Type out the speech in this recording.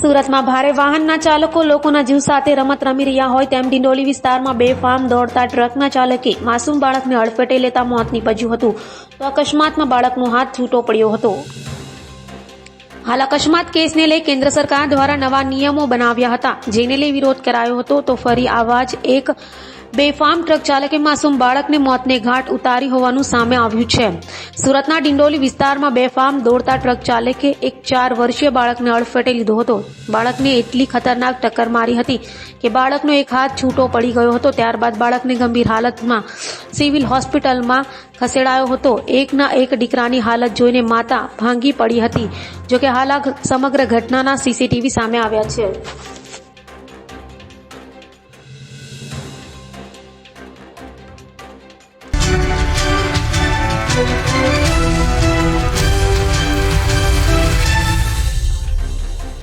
સુરતમાં ભારે વાહનના ચાલકો લોકોના જીવ સાથે રમત રમી રહ્યા હોય તેમ ડિંડોલી વિસ્તારમાં બે ફાર્મ દોડતા ટ્રકના ચાલકે માસૂમ બાળકને અડફેટે લેતા મોત નીપજ્યું હતું. તો અકસ્માતમાં બાળકનો હાથ છૂટો પડ્યો હતો. હાલ અકસ્માત કેસને લઈ કેન્દ્ર સરકાર દ્વારા નવા નિયમો બનાવ્યા હતા. જેને લઈ વિરોધ કરાયો હતો તો ફરી આવા જ એક બેફામ ટ્રક ચાલકે માસૂમ બાળકને મોતને ઘાટ ઉતારી હોવાનું સામે આવ્યું છે. સુરતના ડિંડોલી વિસ્તારમાં બેફામ દોડતા ટ્રક ચાલકે એક ચાર વર્ષીય બાળકને અડફેટે લીધો હતો. બાળકને એટલી ખતરનાક ટક્કર મારી હતી કે બાળકનો એક હાથ છૂટો પડી ગયો હતો. ત્યારબાદ બાળકને ગંભીર હાલતમાં સિવિલ હોસ્પિટલમાં ખસેડાયો હતો. એકના એક દીકરાની હાલત જોઈને માતા ભાંગી પડી હતી, જોકે હાલ સમગ્ર ઘટનાના સીસીટીવી સામે આવ્યા છે.